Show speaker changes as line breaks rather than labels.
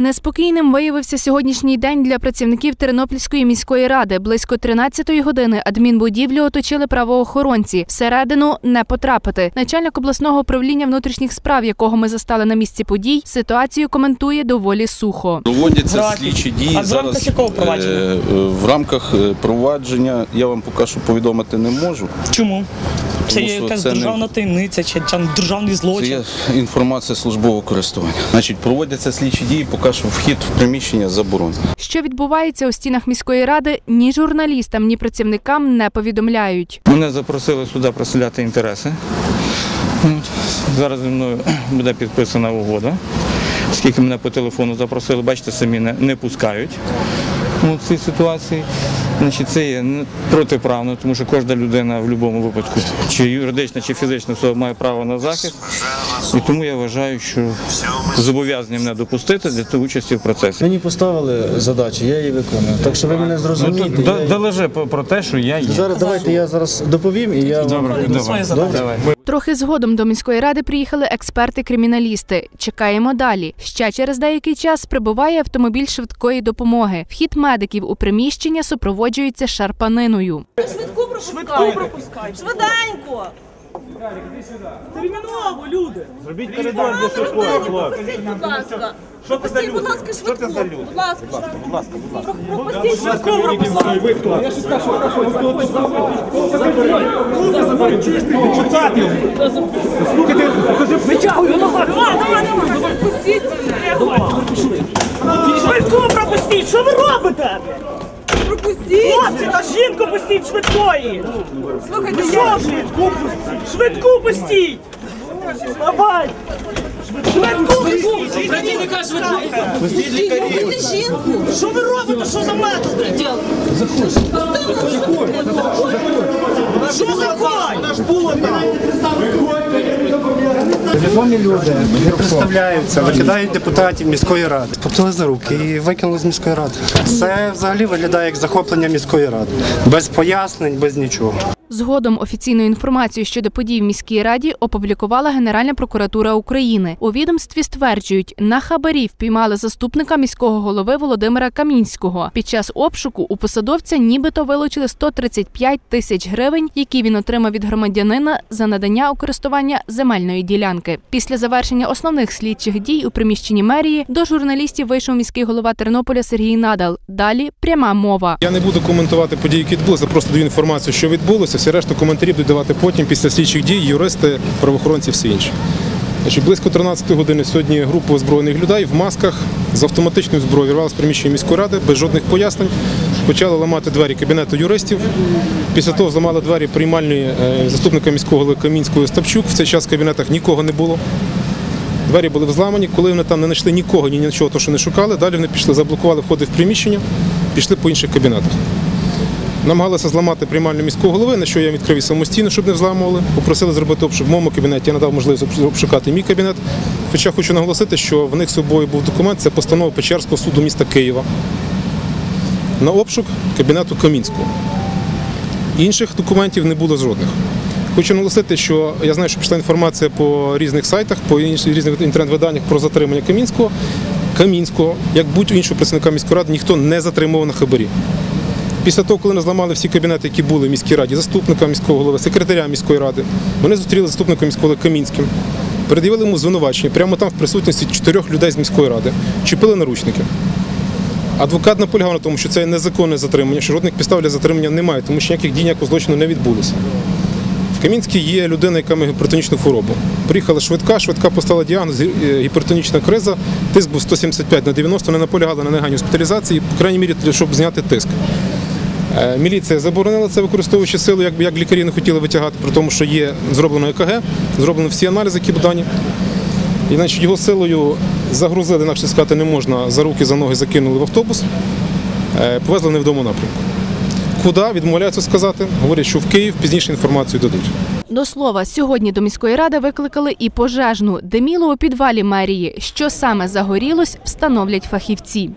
Неспокійним виявився сьогоднішній день для працівників Тернопільської міської ради. Близько 13-ї години адмінбудівлю оточили правоохоронці. Всередину не потрапити. Начальник обласного управління внутрішніх справ, якого ми застали на місці подій, ситуацію коментує доволі сухо.
Проводяться слідчі дії
А в
зараз
рамках якого провадження?
е, е, в рамках е, провадження. Я вам поки що повідомити не можу.
Чому? Це
Тому
є якась
це не-
державна таємниця чи там державний
Це є інформація службового користування. Значить, проводяться слідчі дії, поки що вхід в приміщення заборонений.
Що відбувається у стінах міської ради, ні журналістам, ні працівникам не повідомляють.
Мене запросили сюди представляти інтереси. Зараз зі мною буде підписана угода. Оскільки мене по телефону запросили, бачите, самі не, не пускають в цій ситуації. Значить, це є не- протиправно, тому що кожна людина в будь-якому випадку, чи юридична, чи фізична особа має право на захист. І тому я вважаю, що зобов'язані мене допустити для того участі в процесі.
Мені поставили задачу, я її виконую. Так що ви мене зрозумієте. я її-
Долежи про те, що я є.
Зараз давайте я зараз доповім і я вам
давай.
задачі.
давай.
Трохи згодом до міської ради приїхали експерти-криміналісти. Чекаємо далі. Ще через деякий час прибуває автомобіль швидкої допомоги. Вхід медиків у приміщення супроводжується шарпаниною.
Швидку пропускай. Швидку пропускай. Швиденько. Терміново, люди. Зробіть коридор для швидкої, Пропустіть, будь ласка. Пропустіть, будь ласка, швидку. Будь ласка, будь ласка, будь ласка. Пропустіть швидку, пропускай. Давай, давай, давай. Пропустіть. Мене.
Швидку пропустіть! Що ви робите?
Пропустіть.
Хлопці та жінку пустіть швидкої!
Слухайте, я...
швидку пустіть? Швидку пустіть! Давай! Швидку пустіть! Працівника швидку!
Пустіть жінку.
Що ви робите? Що за методи? Що за кой?
Відомі люди не представляються, викидають депутатів міської ради. Поптали за руки і викинули з міської ради. Це взагалі виглядає як захоплення міської ради. Без пояснень, без нічого.
Згодом офіційну інформацію щодо подій в міській раді опублікувала Генеральна прокуратура України. У відомстві стверджують, на хабарі впіймали заступника міського голови Володимира Камінського. Під час обшуку у посадовця нібито вилучили 135 тисяч гривень, які він отримав від громадянина за надання у користування земельної ділянки. Після завершення основних слідчих дій у приміщенні мерії до журналістів вийшов міський голова Тернополя Сергій Надал. Далі пряма мова.
Я не буду коментувати події, які відбулися, просто даю інформацію, що відбулося. Всі решту коментарі будуть давати потім після слідчих дій, юристи, правоохоронці, всі інші. Значить, близько 13 години сьогодні група озброєних людей в масках з автоматичною зброєю вирвалися з приміщення міської ради без жодних пояснень. Почали ламати двері кабінету юристів. Після того зламали двері приймальної е, заступника міського голови Камінського Стапчук. В цей час в кабінетах нікого не було. Двері були взламані, коли вони там не знайшли нікого, ні нічого, то, що не шукали. Далі вони пішли, заблокували входи в приміщення, пішли по інших кабінетах. Намагалися зламати приймальню міського голови, на що я відкрив і самостійно, щоб не взламували. Попросили зробити обшук в моєму кабінеті. Я надав можливість обшукати мій кабінет. Хоча хочу наголосити, що в них з собою був документ, це постанова Печерського суду міста Києва на обшук кабінету Камінського. Інших документів не було жодних. Хочу наголосити, що я знаю, що пішла інформація по різних сайтах, по різних інтернет-виданнях про затримання Камінського. Камінського, як будь-іншого представника міської ради, ніхто не затримував на хабарі. Після того, коли ми зламали всі кабінети, які були в міській раді, заступника міського голови, секретаря міської ради, вони зустріли заступника міського голови Камінським, перед'явили йому звинувачення прямо там в присутності чотирьох людей з міської ради, чіпили наручники. Адвокат наполягав на тому, що це незаконне затримання, що жодних підстав для затримання немає, тому що ніяких дій ніякого злочину не відбулося. В Камінській є людина, яка має гіпертонічну хворобу. Приїхала швидка, швидка поставила діагноз, е, гіпертонічна криза, тиск був 175 на 90, не наполягала на негайній госпіталізації, по крайній мірі, щоб зняти тиск. Е, Міліція заборонила це, використовуючи силу, як, як лікарі не хотіли витягати, при тому, що є зроблено ЕКГ, зроблено всі аналізи, які дані. І значить, його силою загрузили, інакше сказати не можна, за руки, за ноги закинули в автобус, е, повезли невідому напрямку. Куди відмовляються сказати? Говорять, що в Київ пізніше інформацію дадуть.
До слова, сьогодні до міської ради викликали і пожежну. Диміло у підвалі мерії. Що саме загорілось, встановлять фахівці.